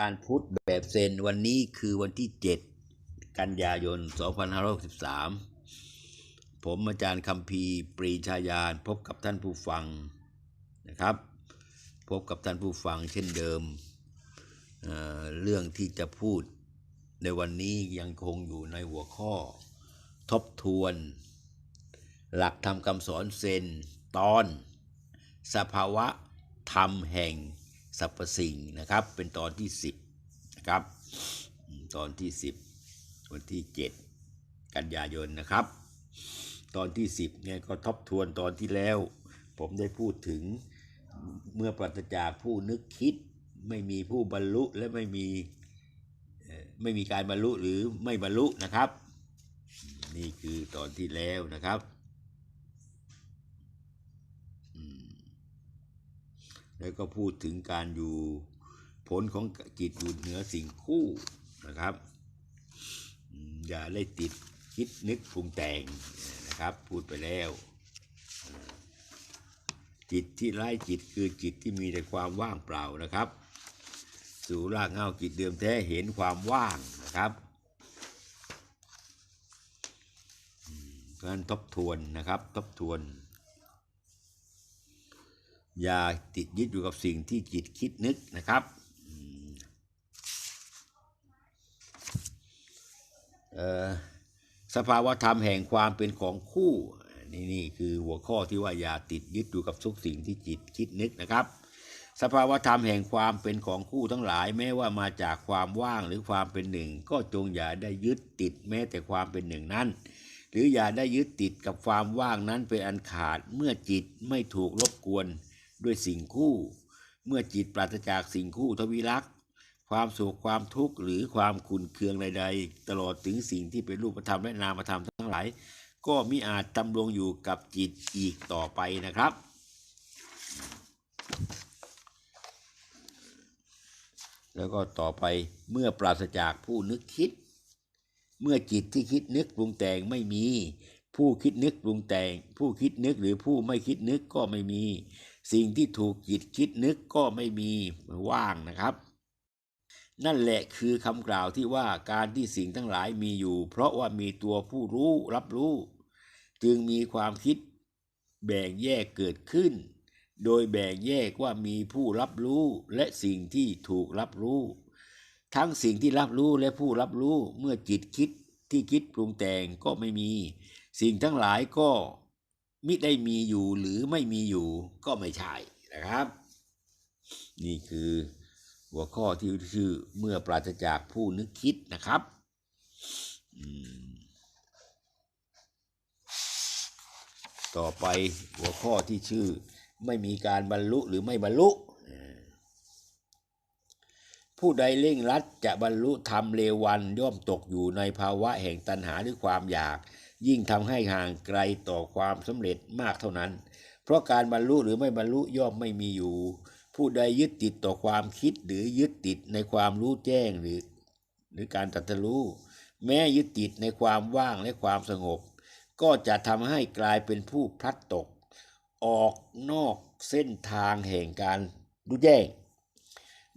การพุทธแบบเซนวันนี้คือวันที่ 7 กันยายน 2563 ผมอาจารย์คำพีปรีชายานพบกับท่านผู้ฟังนะครับ พบกับท่านผู้ฟังเช่นเดิมเเรื่องที่จะพูดในวันนี้ยังคงอยู่ในหัวข้อ ทบทวน หลักธรรมคำสอนเซนตอน สภาวะธรรมแห่ง สรรพสิ่งนะครับ เป็นตอนที่ 10นะครับตอนที่ 10 วันที่ 7 กันยายนนะครับ ตอนที่ 10เนี่ยก็ทบทวนตอนที่แล้ว ผมได้พูดถึงเมื่อปราศจากผู้นึกคิด ไม่มีผู้บรรลุและไม่มีไม่มีการบรรลุหรือไม่บรรลุนะครับ นี่คือตอนที่แล้วนะครับอืม แล้วก็พูดถึงการอยู่ผลของจิตอยู่เหนือสิ่งคู่นะครับ อย่าได้ติดคิดนึกปรุงแต่งนะครับ พูดไปแล้ว จิตที่ไร้จิตคือจิตที่มีแต่ความว่างเปล่านะครับ สู่รากเหง้าจิตเดิมแท้เห็นความว่างนะครับการทบทวนนะครับ ทบทวน อย่าติดยึดอยู่กับสิ่งที่จิตคิดนึกนะครับสภาวธรรมแห่งความเป็นของคู่นี่นี่คือหัวข้อที่ว่าอย่าติดยึดอยู่กับทุกสิ่งที่จิตคิดนึกนะครับ สภาวธรรมแห่งความเป็นของคู่ทั้งหลาย แม้ว่ามาจากความว่างหรือความเป็นหนึ่ง ก็จงอย่าได้ยึดติดแม้แต่ความเป็นหนึ่งนั้น หรืออย่าได้ยึดติดกับความว่างนั้นเป็นอันขาดเมื่อจิตไม่ถูกรบกวน ด้วยสิ่งคู่ เมื่อจิตปราศจากสิ่งคู่ทวิรักษ์ความสุขความทุกข์หรือความขุนเคืองใดๆ ตลอดถึงสิ่งที่เป็นรูปธรรมและนามธรรมทั้งหลาย ก็มิอาจดำรงอยู่กับจิตอีกต่อไปนะครับ แล้วก็ต่อไปเมื่อปราศจากผู้นึกคิด เมื่อจิตที่คิดนึกปรุงแต่งไม่มี ผู้คิดนึกปรุงแต่ง ผู้คิดนึกหรือผู้ไม่คิดนึกก็ไม่มี สิ่งที่ถูกจิตคิดนึกก็ไม่มีว่างนะครับ นั่นแหละคือคำกล่าวที่ว่าการที่สิ่งทั้งหลายมีอยู่ เพราะว่ามีตัวผู้รู้รับรู้ จึงมีความคิดแบ่งแยกเกิดขึ้น โดยแบ่งแยกว่ามีผู้รับรู้และสิ่งที่ถูกรับรู้ ทั้งสิ่งที่รับรู้และผู้รับรู้เมื่อจิตคิดที่คิดปรุงแต่งก็ไม่มี สิ่งทั้งหลายก็ มิได้มีอยู่หรือไม่มีอยู่ก็ไม่ใช่นะครับ นี่คือหัวข้อที่ชื่อเมื่อปราศจากผู้นึกคิดนะครับต่อไปหัวข้อที่ชื่อ ไม่มีการบรรลุหรือไม่บรรลุ ผู้ใดเร่งรัดจะบรรลุธรรมเร็ววันย่อมตกอยู่ในภาวะแห่งตัณหาหรือความอยาก ยิ่งทำให้ห่างไกลต่อความสำเร็จมากเท่านั้น เพราะการบรรลุหรือไม่บรรลุย่อมไม่มีอยู่ ผู้ใดยึดติดต่อความคิดหรือยึดติดในความรู้แจ้งหรือ หรือการตรัสรู้แม้ยึดติดในความว่างและความสงบ ก็จะทำให้กลายเป็นผู้พลัดตก ออกนอกเส้นทางแห่งการรู้แจ้ง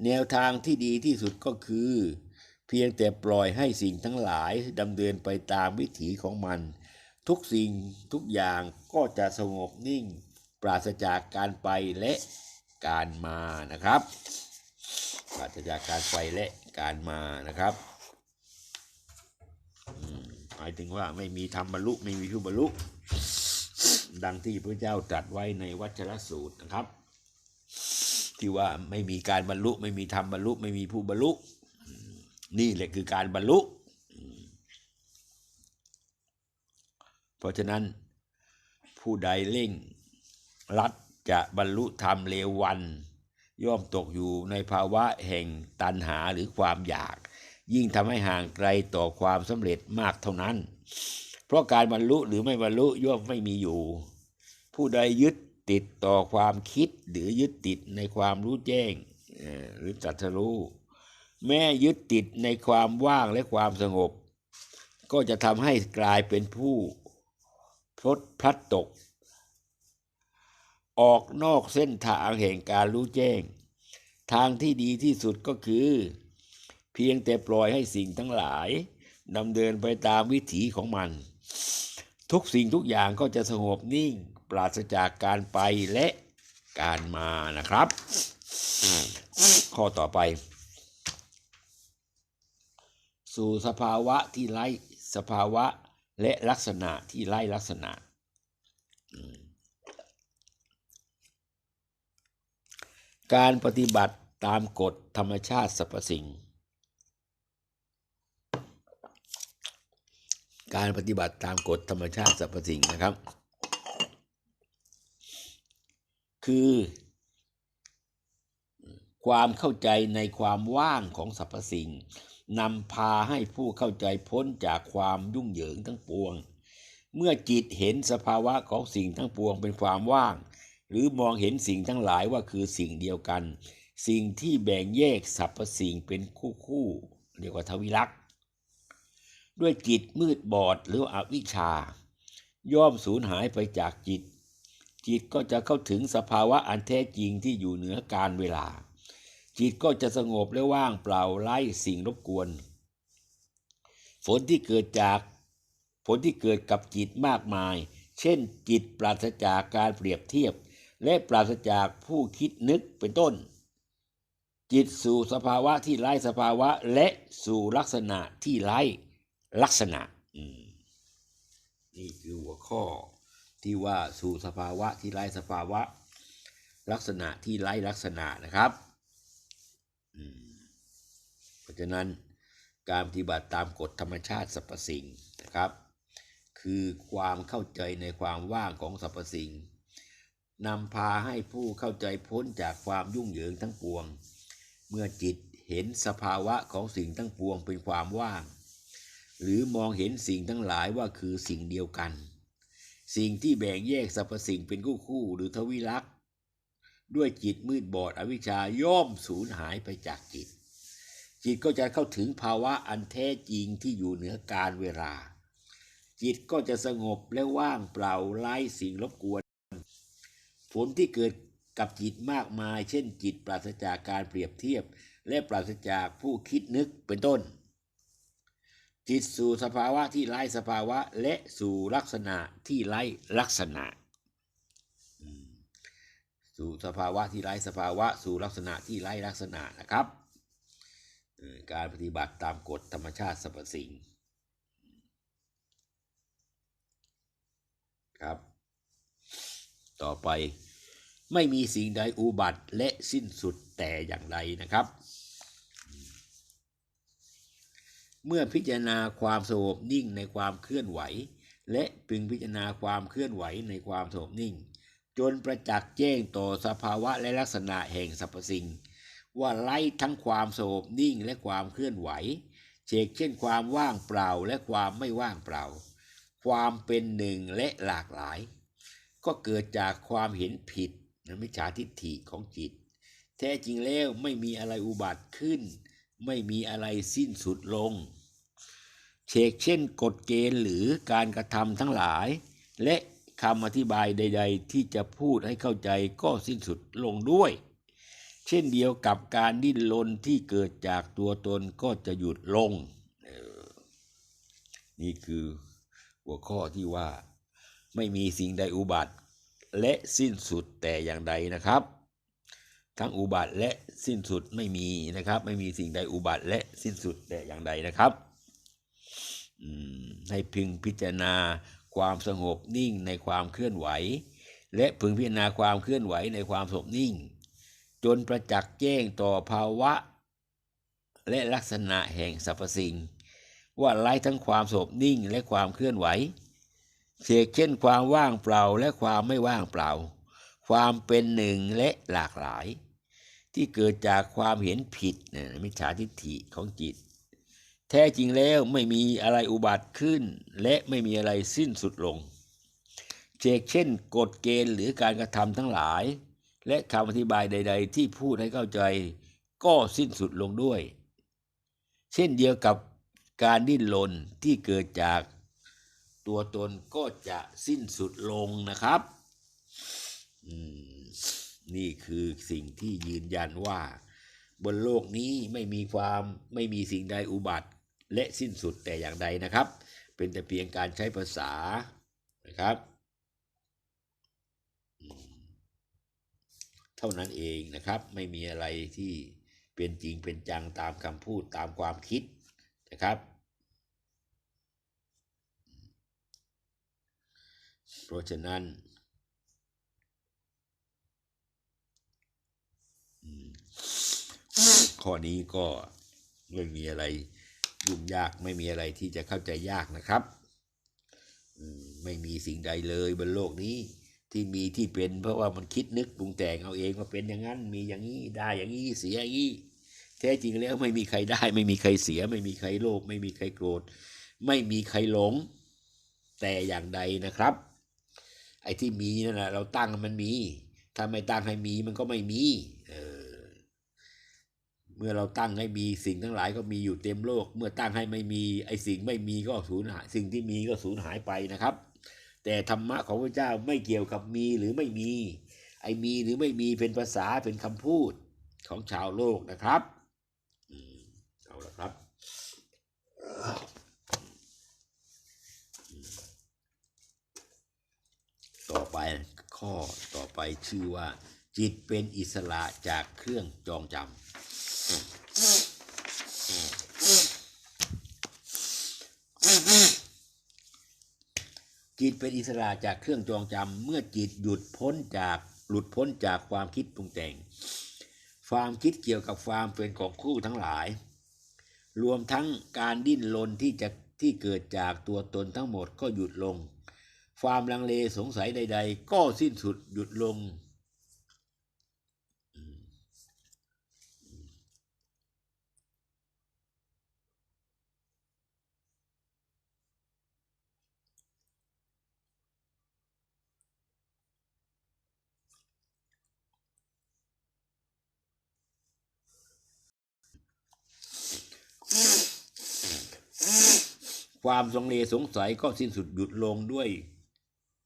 แนวทางที่ดีที่สุดก็คือ พียงแต่ปล่อยให้สิ่งทั้งหลายดำเนินไปตามวิถีของมัน ทุกสิ่งทุกอย่างก็จะสงบนิ่ง ปราศจากการไปและการมานะครับ ปราศจากการไปและการมานะครับหมายถึงว่าไม่มีธรรมบรรลุไม่มีผู้บรรลุ ดังที่พระเจ้าตรัสไว้ในวัชรสูตรนะครับ ที่ว่าไม่มีการบรรลุไม่มีธรรมบรรลุไม่มีผู้บรรลุ นี่แหละคือการบรรลุ เพราะฉะนั้นผู้ใดเร่ง รัดจะบรรลุธรรมเร็ววัน ย่อมตกอยู่ในภาวะแห่งตันหาหรือความอยาก ยิ่งทำให้ห่างไกลต่อความสำเร็จมากเท่านั้น เพราะการบรรลุหรือไม่บรรลุย่อมไม่มีอยู่ ผู้ใดยึดติดต่อความคิดหรือยึดติดในความรู้แจ้งหรือตรัสรู้ แม้ยึดติดในความว่างและความสงบ ก็จะทำให้กลายเป็นผู้พลดพลัดตก ออกนอกเส้นทางแห่งการรู้แจ้ง ทางที่ดีที่สุดก็คือ เพียงแต่ปล่อยให้สิ่งทั้งหลายดำเนินไปตามวิถีของมัน ทุกสิ่งทุกอย่างก็จะสงบนิ่ง ปราศจากการไปและการมานะครับ ข้อต่อไป สู่สภาวะที่ไร้สภาวะและลักษณะที่ไร้ลักษณะ การปฏิบัติตามกฎธรรมชาติสรรพสิ่ง การปฏิบัติตามกฎธรรมชาติสรรพสิ่งนะครับ คือความเข้าใจในความว่างของสรรพสิ่ง นำพาให้ผู้เข้าใจพ้นจากความยุ่งเหยิงทั้งปวง เมื่อจิตเห็นสภาวะของสิ่งทั้งปวงเป็นความว่าง หรือมองเห็นสิ่งทั้งหลายว่าคือสิ่งเดียวกัน สิ่งที่แบ่งแยกสรรพสิ่งเป็นคู่คู่เรียกว่าทวิลักษ์ด้วยจิตมืดบอดหรืออวิชชา ย่อมสูญหายไปจากจิต จิตก็จะเข้าถึงสภาวะอันแท้จริงที่อยู่เหนือการเวลา จิตก็จะสงบและว่างเปล่าไร้สิ่งรบกวน ผลที่เกิดจากผลที่เกิดกับจิตมากมาย เช่น จิตปราศจากการเปรียบเทียบ และปราศจากผู้คิดนึกเป็นต้น จิตสู่สภาวะที่ไร้สภาวะและสู่ลักษณะที่ไร้ลักษณะนี่คือหัวข้อที่ว่าสู่สภาวะที่ไร้สภาวะ ลักษณะที่ไร้ลักษณะนะครับ เพราะฉะนั้นการปฏิบัติตามกฎธรรมชาติสรรพสิ่งนะครับ คือความเข้าใจในความว่างของสรรพสิ่งนำพาให้ผู้เข้าใจพ้นจากความยุ่งเหยิงทั้งปวง เมื่อจิตเห็นสภาวะของสิ่งทั้งปวงเป็นความว่าง หรือมองเห็นสิ่งทั้งหลายว่าคือสิ่งเดียวกัน สิ่งที่แบ่งแยกสรรพสิ่งเป็นคู่คู่หรือทวิลักษ ด้วยจิตมืดบอดอวิชาย่อมสูญหายไปจากจิต จิตก็จะเข้าถึงภาวะอันแท้จริงที่อยู่เหนือการเวลา จิตก็จะสงบและว่างเปล่าไร้สิ่งรบกวน ผลที่เกิดกับจิตมากมาย เช่น จิตปราศจากการเปรียบเทียบ และปราศจากผู้คิดนึกเป็นต้น จิตสู่สภาวะที่ไร้สภาวะและสู่ลักษณะที่ไร้ลักษณะ สู่สภาวะที่ไร้สภาวะ สู่ลักษณะที่ไร้ลักษณะนะครับการปฏิบัติตามกฎธรรมชาติสรรพสิ่งครับ ต่อไปไม่มีสิ่งใดอุบัติและสิ้นสุดแต่อย่างใดนะครับ เมื่อพิจารณาความสงบนิ่งในความเคลื่อนไหว และพึงพิจารณาความเคลื่อนไหวในความสงบนิ่ง จนประจักษ์แจ้งต่อสภาวะและลักษณะแห่งสรรพสิ่ง ว่าไล่ทั้งความสงบนิ่งและความเคลื่อนไหวเชกเช่นความว่างเปล่าและความไม่ว่างเปล่า ความเป็นหนึ่งและหลากหลาย ก็เกิดจากความเห็นผิดนะมิจฉาทิฏฐิของจิต แท้จริงแล้วไม่มีอะไรอุบัติขึ้น ไม่มีอะไรสิ้นสุดลงเชกเช่นกฎเกณฑ์หรือการกระทำทั้งหลาย และ คำอธิบายใด ๆ ที่จะพูดให้เข้าใจก็สิ้นสุดลงด้วย เช่นเดียวกับการดิ้นรนที่เกิดจากตัวตนก็จะหยุดลง นี่คือหัวข้อที่ว่าไม่มีสิ่งใดอุบัติ และสิ้นสุดแต่อย่างใดนะครับ ทั้งอุบัติและสิ้นสุดไม่มีนะครับ ไม่มีสิ่งใดอุบัติและสิ้นสุดแต่อย่างใดนะครับให้พึงพิจารณา ความสงบนิ่งในความเคลื่อนไหว และพึงพิจารณาความเคลื่อนไหวในความสงบนิ่ง จนประจักษ์แจ้งต่อภาวะ และลักษณะแห่งสรรพสิ่ง ว่าไร้ทั้งความสงบนิ่งและความเคลื่อนไหวเสกเช่นความว่างเปล่าและความไม่ว่างเปล่า ความเป็นหนึ่งและหลากหลาย ที่เกิดจากความเห็นผิดนะมิจฉาทิฏฐิของจิต แท้จริงแล้วไม่มีอะไรอุบัติขึ้น และไม่มีอะไรสิ้นสุดลงเชกเช่นกฎเกณฑ์หรือการกระทำทั้งหลาย และคำอธิบายใด ๆ ที่พูดให้เข้าใจก็สิ้นสุดลงด้วย เช่นเดียวกับการดิ้นรนที่เกิดจากตัวตนก็จะสิ้นสุดลงนะครับ นี่คือสิ่งที่ยืนยันว่า บนโลกนี้ไม่มีความไม่มีสิ่งใดอุบัติ และสิ้นสุดแต่อย่างใดนะครับ เป็นแต่เพียงการใช้ภาษานะครับเท่านั้นเองนะครับไม่มีอะไรที่เป็นจริงเป็นจังตามคำพูดตามความคิดนะครับ เพราะฉะนั้นข้อนี้ก็ไม่มีอะไร ยุ่งยากไม่มีอะไรที่จะเข้าใจยากนะครับ ไม่มีสิ่งใดเลยบนโลกนี้ที่มีที่เป็น เพราะว่ามันคิดนึกปรุงแต่งเอาเองว่าเป็นอย่างนั้น มีอย่างนี้ได้อย่างนี้เสียอย่างนี้แท้จริงแล้วไม่มีใครได้ ไม่มีใครเสีย ไม่มีใครโลภไม่มีใครโกรธ ไม่มีใครหลง แต่อย่างใดนะครับ ไอ้ที่มีนั่นแหละเราตั้งมันมีถ้าไม่ตั้งให้มีมันก็ไม่มี มื่อเราตั้งให้มีสิ่งทั้งหลายก็มีอยู่เต็มโลก เมื่อตั้งให้ไม่มีไอ้สิ่งไม่มีก็สูญหาย สิ่งที่มีก็สูญหายไปนะครับ แต่ธรรมะของพระเจ้าไม่เกี่ยวกับมีหรือไม่มี ไอ้มีหรือไม่มีเป็นภาษาเป็นคำพูดของชาวโลกนะครับอเอาละครับต่อไปข้อต่อไปชื่อว่า จิตเป็นอิสระจากเครื่องจองจำ จิตเป็นอิสระจากเครื่องจองจำเมื่อจิตหยุดพ้นจากหลุดพ้นจากความคิดปรุงแต่ง ความคิดเกี่ยวกับความเป็นของคู่ทั้งหลาย รวมทั้งการดิ้นรนที่จะที่เกิดจากตัวตนทั้งหมดก็หยุดลง ความลังเลสงสัยใด ๆ ก็สิ้นสุดหยุดลง ความสงเลสงสัยก็สิ้นสุดหยุดลงด้วย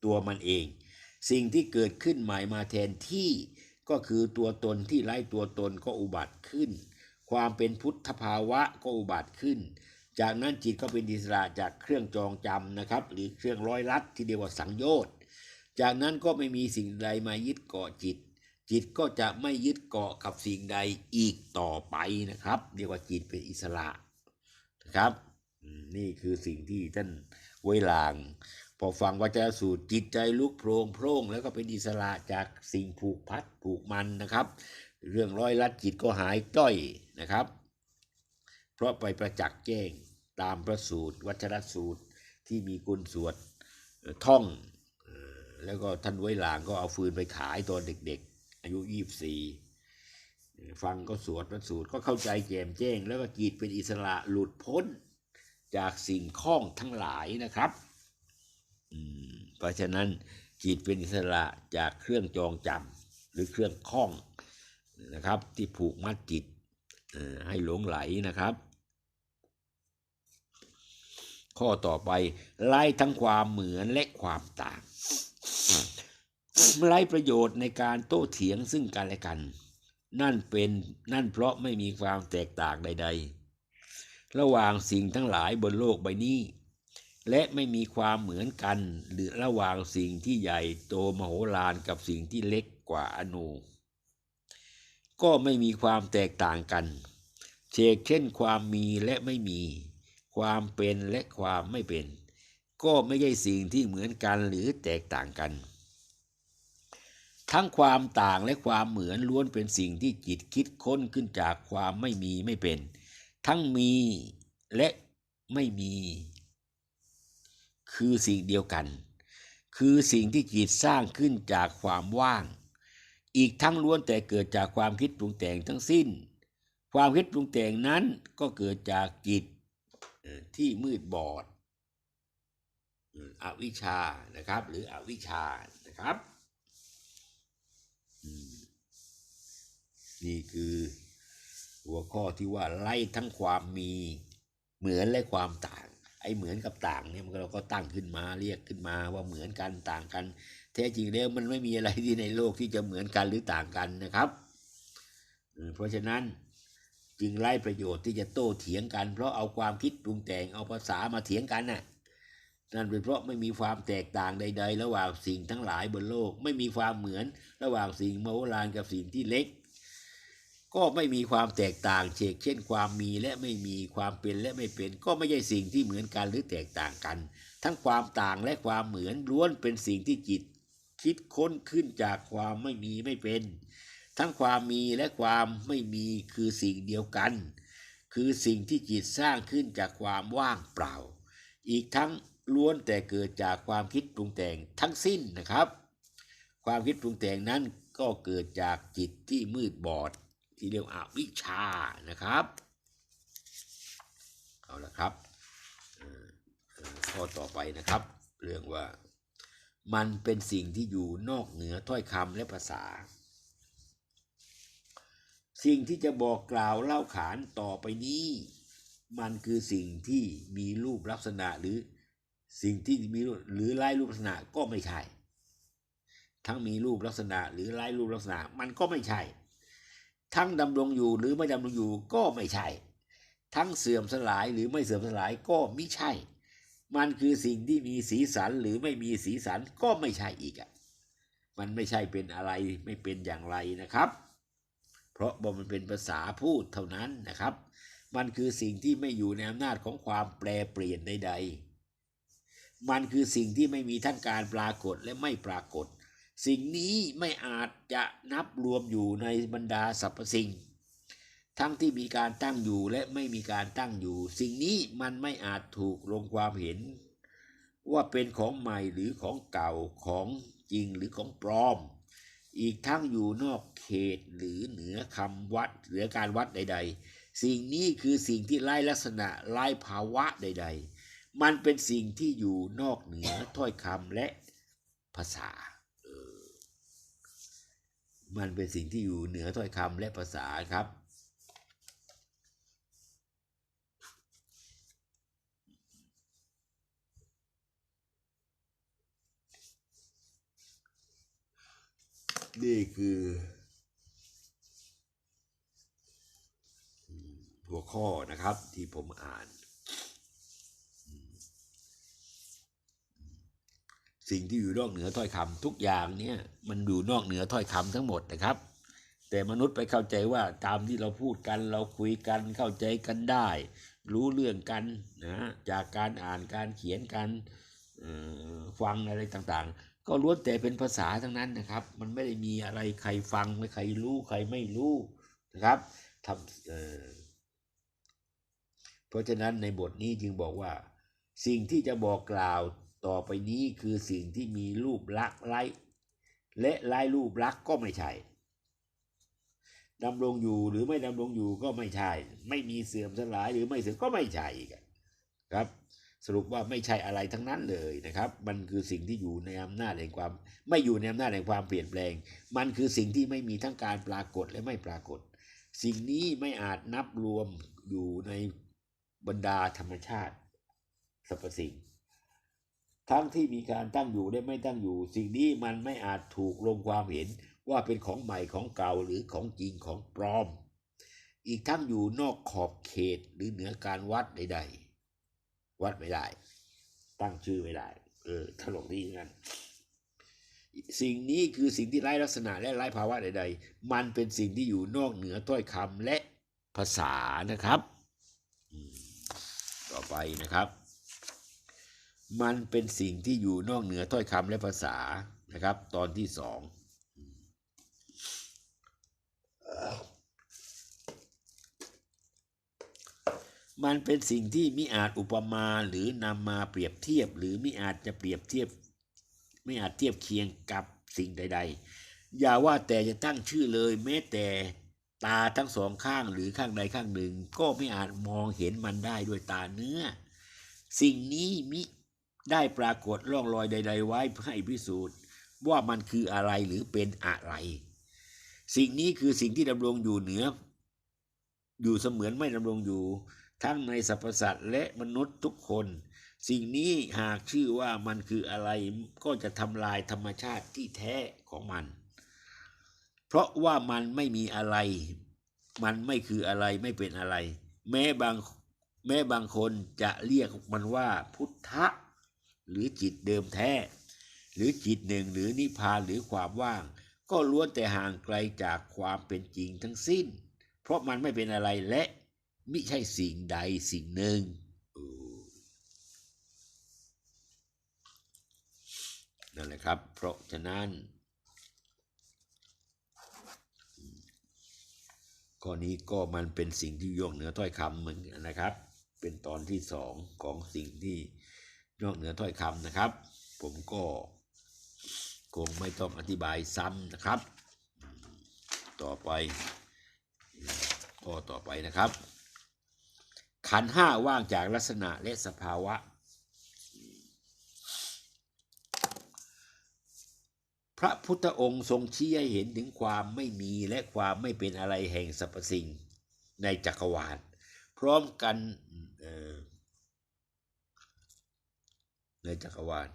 ตัวมันเอง สิ่งที่เกิดขึ้นใหม่มาแทนที่ก็คือตัวตนที่ไร้ตัวตนก็อุบัติขึ้น ความเป็นพุทธภาวะก็อุบัติขึ้น จากนั้นจิตก็เป็นอิสระจากเครื่องจองจำนะครับ หรือเครื่องร้อยลัดที่เรียกว่าสังโยชน์จากนั้นก็ไม่มีสิ่งใดมายึดเกาะจิต จิตก็จะไม่ยึดเกาะกับสิ่งใดอีกต่อไปนะครับ เรียกว่าจิตเป็นอิสระนะครับ นี่คือสิ่งที่ท่านไว้ลาง พอฟังวัจรสูตรจิตใจลุกโพรงโพร่งแล้วก็เป็นอิสระจากสิ่งผูกพัดผูกมันนะครับ เรื่องร้อยลัดจิตก็หายจ้อยนะครับ เพราะไปประจักษ์แจ้งตามพระสูตร วัชรสูตรที่มีกุลสวดท่อง แล้วก็ท่านไว้ลางก็เอาฟืนไปขายตอนเด็กๆ อายุยี่บสี่ฟังก็สวดพระสูตรก็เข้าใจแจ่มแจ้ง แล้วก็จิตเป็นอิสระหลุดพ้น จากสิ่งข้องทั้งหลายนะครับ เพราะฉะนั้นจิตเป็นอิสระจากเครื่องจองจำหรือเครื่องข้องนะครับที่ผูกมัดจิตให้หลงไหลนะครับ ข้อต่อไปไล่ทั้งความเหมือนและความต่างไล่ประโยชน์ในการโต้เถียงซึ่งกันและกัน นั่นเป็นนั่นเพราะไม่มีความแตกต่างใด ๆ ระหว่างสิ่งทั้งหลายบนโลกใบนี้ และไม่มีความเหมือนกัน หรือระหว่างสิ่งที่ใหญ่โตมโหฬารกับสิ่งที่เล็กกว่าอนูก็ไม่มีความแตกต่างกัน เชกเช่นความมีและไม่มี ความเป็นและความไม่เป็น ก็ไม่ใช่สิ่งที่เหมือนกันหรือแตกต่างกัน ทั้งความต่างและความเหมือนล้วนเป็นสิ่งที่จิตคิดค้นขึ้นจากความไม่มีไม่เป็น ทั้งมีและไม่มี คือสิ่งเดียวกัน คือสิ่งที่จิตสร้างขึ้นจากความว่าง อีกทั้งล้วนแต่เกิดจากความคิดปรุงแต่งทั้งสิ้น ความคิดปรุงแต่งนั้นก็เกิดจากจิตที่มืดบอดอวิชชานะครับ หรืออวิชชานะครับนี่คือ หัวข้อที่ว่าไล่ทั้งความมีเหมือนและความต่าง ไอ้เหมือนกับต่างเนี่ยมันเราก็ตั้งขึ้นมาเรียกขึ้นมาว่าเหมือนกันต่างกัน แท้จริงแล้วมันไม่มีอะไรที่ในโลกที่จะเหมือนกันหรือต่างกันนะครับ เพราะฉะนั้นจึงไร้ประโยชน์ที่จะโต้เถียงกัน เพราะเอาความคิดปรุงแต่งเอาภาษามาเถียงกันน่ะนั่นเป็นเพราะไม่มีความแตกต่างใด ๆ ระหว่างสิ่งทั้งหลายบนโลก ไม่มีความเหมือนระหว่างสิ่งมโหฬารกับสิ่งที่เล็ก ก็ไม่มีความแตกต่างเชกเช่นความมีและไม่มีความเป็นและไม่เป็น ก็ไม่ใช่สิ่งที่เหมือนกันหรือแตกต่างกัน ทั้งความต่างและความเหมือนล้วนเป็นสิ่งที่จิต คิดค้นขึ้นจากความไม่มีไม่เป็น ทั้งความมีและความไม่มีคือสิ่งเดียวกัน คือสิ่งที่จิตสร้างขึ้นจากความว่างเปล่า อีกทั้งล้วนแต่เกิดจากความคิดปรุงแต่งทั้งสิ้นนะครับ ความคิดปรุงแต่งนั้นก็เกิดจากจิตที่มืดบอด ที่เรียกว่าอวิชานะครับ เอาละครับข้อต่อไปนะครับ เรื่องว่ามันเป็นสิ่งที่อยู่นอกเหนือถ้อยคำและภาษา สิ่งที่จะบอกกล่าวเล่าขานต่อไปนี้ มันคือสิ่งที่มีรูปลักษณะหรือสิ่งที่มีหรือไร้รูปลักษณะก็ไม่ใช่ ทั้งมีรูปลักษณะหรือไร้รูปลักษณะ มันก็ไม่ใช่ ทั้งดำรงอยู่หรือไม่ดำรงอยู่ก็ไม่ใช่ ทั้งเสื่อมสลายหรือไม่เสื่อมสลายก็ไม่ใช่ มันคือสิ่งที่มีสีสันหรือไม่มีสีสันก็ไม่ใช่อีกอะมันไม่ใช่เป็นอะไรไม่เป็นอย่างไรนะครับ เพราะบ่มันเป็นภาษาพูดเท่านั้นนะครับ มันคือสิ่งที่ไม่อยู่ในอำนาจของความแปรเปลี่ยนใด ๆ มันคือสิ่งที่ไม่มีทั้งการปรากฏและไม่ปรากฏ สิ่งนี้ไม่อาจจะนับรวมอยู่ในบรรดาสรรพสิ่ง ทั้งที่มีการตั้งอยู่และไม่มีการตั้งอยู่ สิ่งนี้มันไม่อาจถูกลงความเห็น ว่าเป็นของใหม่หรือของเก่าของจริงหรือของปลอม อีกทั้งอยู่นอกเขตหรือเหนือคำวัดเหนือการวัดใด ๆ สิ่งนี้คือสิ่งที่ไร้ลักษณะไร้ภาวะใด ๆ มันเป็นสิ่งที่อยู่นอกเหนือถ้อยคำและภาษา มันเป็นสิ่งที่อยู่เหนือถ้อยคำและภาษาครับ นี่คือ หัวข้อนะครับที่ผมอ่านอืม สิ่งที่อยู่นอกเหนือถ้อยคำทุกอย่างเนี่ยมันอยู่นอกเหนือถ้อยคำทั้งหมดนะครับ แต่มนุษย์ไปเข้าใจว่าตามที่เราพูดกันเราคุยกันเข้าใจกันได้ รู้เรื่องกันนะจากการอ่านการเขียนการฟังอะไรต่างๆ ก็ล้วนแต่เป็นภาษาทั้งนั้นนะครับ มันไม่ได้มีอะไรใครฟังไม่ใครรู้ใครไม่รู้นะครับทำเเพราะฉะนั้นในบทนี้จึงบอกว่า สิ่งที่จะบอกกล่าว ต่อไปนี้คือสิ่งที่มีรูปลักษ์ไร้และไร้รูปลักษ์ก็ไม่ใช่ดำรงอยู่หรือไม่ดำรงอยู่ก็ไม่ใช่ ไม่มีเสื่อมสลายหรือไม่เสื่อมก็ไม่ใช่ครับ สรุปว่าไม่ใช่อะไรทั้งนั้นเลยนะครับ มันคือสิ่งที่อยู่ในอำนาจแห่งความ ไม่อยู่ในอำนาจแห่งความเปลี่ยนแปลง มันคือสิ่งที่ไม่มีทั้งการปรากฏและไม่ปรากฏ สิ่งนี้ไม่อาจนับรวมอยู่ในบรรดาธรรมชาติสรรพสิ่ง ทั้งที่มีการตั้งอยู่และไม่ตั้งอยู่ สิ่งนี้มันไม่อาจถูกลงความเห็นว่าเป็นของใหม่ของเก่าหรือของจริงของปลอม อีกทั้งอยู่นอกขอบเขตหรือเหนือการวัดใด ๆ วัดไม่ได้ ตั้งชื่อไม่ได้ เออถลกดีงั้นสิ่งนี้คือสิ่งที่ไร้ลักษณะและไร้ภาวะใด ๆ มันเป็นสิ่งที่อยู่นอกเหนือถ้อยคำและภาษานะครับ ต่อไปนะครับ มันเป็นสิ่งที่อยู่นอกเหนือถ้อยคำและภาษานะครับ ตอนที่สองมันเป็นสิ่งที่มิอาจอุปมาหรือนำมาเปรียบเทียบ หรือมิอาจจะเปรียบเทียบ ไม่อาจเทียบเคียงกับสิ่งใด ๆ อย่าว่าแต่จะตั้งชื่อเลยแม้แต่ตาทั้งสองข้างหรือข้างใดข้างหนึ่ง ก็ไม่อาจมองเห็นมันได้ด้วยตาเนื้อ สิ่งนี้มิ ได้ปรากฏร่องรอยใด ๆ ไว้ให้พิสูจน์ ว่ามันคืออะไรหรือเป็นอะไร สิ่งนี้คือสิ่งที่ดำรงอยู่เหนือ อยู่เสมือนไม่ดำรงอยู่ ทั้งในสรรพสัตว์และมนุษย์ทุกคน สิ่งนี้หากชื่อว่ามันคืออะไรก็จะทำลายธรรมชาติที่แท้ของมัน เพราะว่ามันไม่มีอะไร มันไม่คืออะไรไม่เป็นอะไร แม้บางแม้บางคนจะเรียกมันว่าพุทธะ หรือจิตเดิมแท้ หรือจิตหนึ่งหรือนิพพานหรือความว่าง ก็ล้วนแต่ห่างไกลจากความเป็นจริงทั้งสิ้น เพราะมันไม่เป็นอะไรและมิใช่สิ่งใดสิ่งหนึ่งนั่นแหละครับ เพราะฉะนั้นข้อนี้ก็มันเป็นสิ่งที่โยกเหนือถ้อยคำเหมือนกันนะครับ เป็นตอนที่สองของสิ่งที่ โยกเหนือถ้อยคำนะครับ ผมก็คงไม่ต้องอธิบายซ้ำนะครับ ต่อไปข้อต่อไปนะครับ ขันห้าว่างจากลักษณะและสภาวะ พระพุทธองค์ทรงชี้ให้เห็นถึงความไม่มีและความไม่เป็นอะไรแห่งสรรพสิ่งในจักรวาลพร้อมกันเอ ในจักรวาล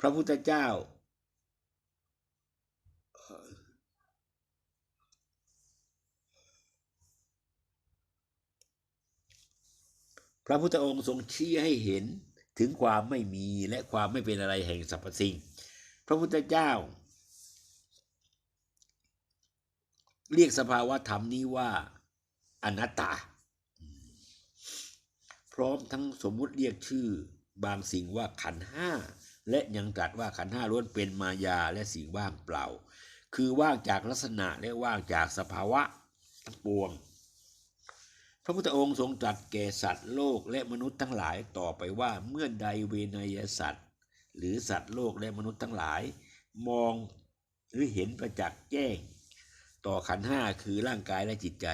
พระพุทธเจ้า พระพุทธองค์ทรงชี้ให้เห็นถึงความไม่มีและความไม่เป็นอะไรแห่งสรรพสิ่ง พระพุทธเจ้า เรียกสภาวะธรรมนี้ว่าอนัตตา พร้อมทั้งสมมุติเรียกชื่อ บางสิ่งว่าขันห้าและยังตรัสว่าขันห้าล้วนเป็นมายาและสิ่งว่างเปล่า คือว่างจากลักษณะและว่างจากสภาวะทั้งปวง พระพุทธองค์ทรงตรัสแก่สัตว์โลกและมนุษย์ทั้งหลายต่อไปว่าเมื่อใดเวนยสัตว์ หรือสัตว์โลกและมนุษย์ทั้งหลาย มองหรือเห็นประจักษ์แจ้ง ต่อขันห้าคือร่างกายและจิตใจ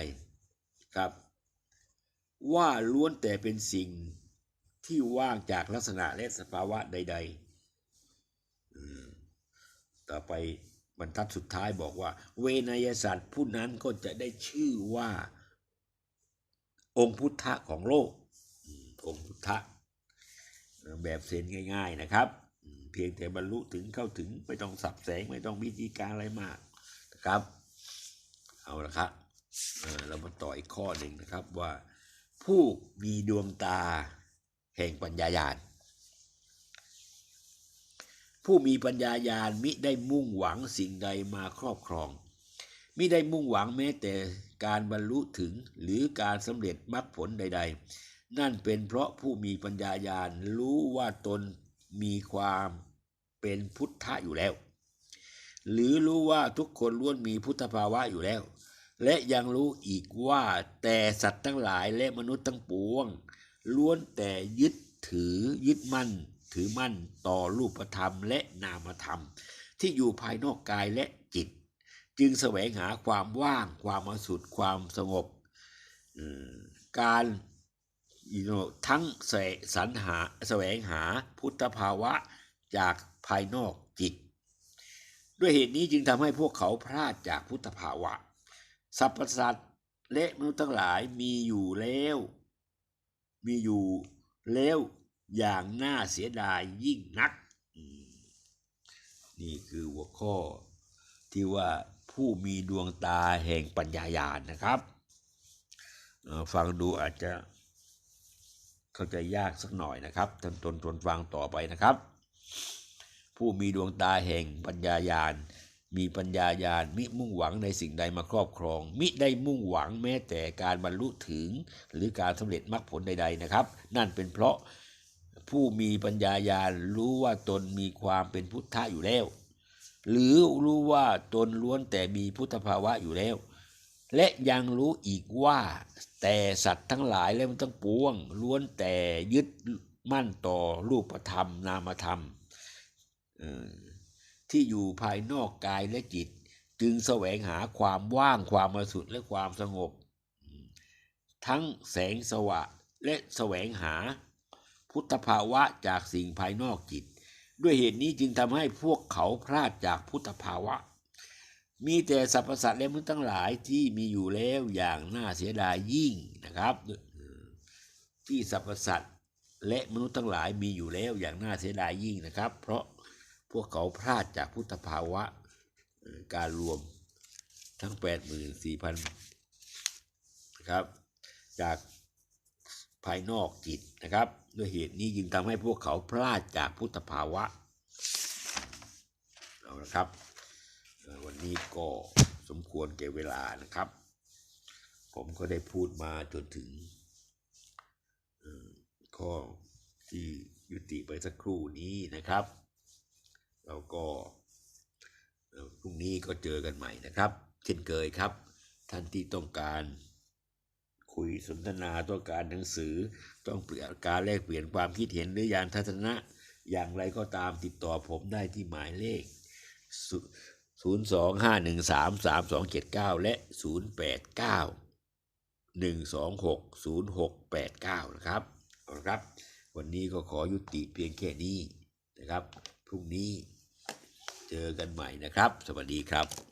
ครับ ว่าล้วนแต่เป็นสิ่ง ที่ว่างจากลักษณะและสภาวะใด ๆ ต่อไปบรรทัดสุดท้ายบอกว่า เวนยศาสตว์ผู้นั้นก็จะได้ชื่อว่า องค์พุทธะของโลก องค์พุทธะ แบบเซนง่าย ๆนะครับ เพียงแต่บรรลุถึงเข้าถึงไม่ต้องสับแสงไม่ต้องวิธีการอะไรมากนะครับ เอาละครับเอ่อเรามาต่ออีกข้อหนึ่งนะครับว่าผู้มีดวงตา แห่งปัญญาญาณ ผู้มีปัญญาญาณมิได้มุ่งหวังสิ่งใดมาครอบครอง มิได้มุ่งหวังแม้แต่การบรรลุถึงหรือการสำเร็จมรรคผลใด ๆ นั่นเป็นเพราะผู้มีปัญญาญาณรู้ว่าตนมีความเป็นพุทธะอยู่แล้ว หรือรู้ว่าทุกคนล้วนมีพุทธภาวะอยู่แล้ว และยังรู้อีกว่าแต่สัตว์ทั้งหลายและมนุษย์ทั้งปวง ล้วนแต่ยึดถือยึดมั่น ถือมั่นต่อรูปธรรมและนามธรรม ที่อยู่ภายนอกกายและจิต จึงแสวงหาความว่าง ความบริสุทธิ์ความสงบการทั้งแสสรรหาแสวงหาพุทธภาวะจากภายนอกจิต ด้วยเหตุนี้จึงทำให้พวกเขาพลาดจากพุทธภาวะ สรรพสัตว์และมนุษย์ทั้งหลายมีอยู่แล้ว มีอยู่แล้วอย่างน่าเสียดายยิ่งนัก นี่คือหัวข้อที่ว่าผู้มีดวงตาแห่งปัญญาญาณนะครับ ฟังดูอาจจะเข้าใจยากสักหน่อยนะครับทนทนทนฟังต่อไปนะครับ ผู้มีดวงตาแห่งปัญญาญาณ มีปัญญาญาณมิมุ่งหวังในสิ่งใดมาครอบครอง มิได้มุ่งหวังแม้แต่การบรรลุถึง หรือการสำเร็จมรรคผลใด ๆนะครับ นั่นเป็นเพราะผู้มีปัญญาญาณรู้ว่าตนมีความเป็นพุทธะอยู่แล้ว หรือรู้ว่าตนล้วนแต่มีพุทธภาวะอยู่แล้ว และยังรู้อีกว่า แต่สัตว์ทั้งหลายและมันทั้งปวง ล้วนแต่ยึดมั่นต่อรูปธรรมนามธรรม ที่อยู่ภายนอกกายและจิต จึงแสวงหาความว่างความบริสุทธิ์และความสงบ ทั้งแสงสว่างและแสวงหา พุทธภาวะจากสิ่งภายนอกจิต ด้วยเหตุนี้จึงทำให้พวกเขาพลาดจากพุทธภาวะ มีแต่สรรพสัตว์และมนุษย์ทั้งหลายที่มีอยู่แล้วอย่างน่าเสียดายยิ่งนะครับ ที่สรรพสัตว์และมนุษย์ทั้งหลายมีอยู่แล้วอย่างน่าเสียดายยิ่งนะครับ เพราะ พวกเขาพลาดจากพุทธภาวะ การรวมทั้ง 84,000นะครับ จากภายนอกจิตนะครับ ด้วยเหตุนี้จึงทำให้พวกเขาพลาดจากพุทธภาวะ เอาละครับ วันนี้ก็สมควรแก่เวลานะครับ ผมก็ได้พูดมาจนถึงข้อที่ยุติไปสักครู่นี้นะครับ แล้วก็พรุ่งนี้ก็เจอกันใหม่นะครับ เช่นเคยครับ ท่านที่ต้องการคุยสนทนาต้องการหนังสือ ต้องเปลี่ยนการแลกเปลี่ยนความคิดเห็นหรือยานทัศนะ อย่างไรก็ตามติดต่อผมได้ที่หมายเลข 0 2 5 1 3 3 2 7 9 และ 0 8 9 1 2 6 0 6 8 9 นะครับเอาละครับ วันนี้ก็ขอยุติเพียงแค่นี้นะครับ พรุ่งนี้ เจอกันใหม่นะครับ สวัสดีครับ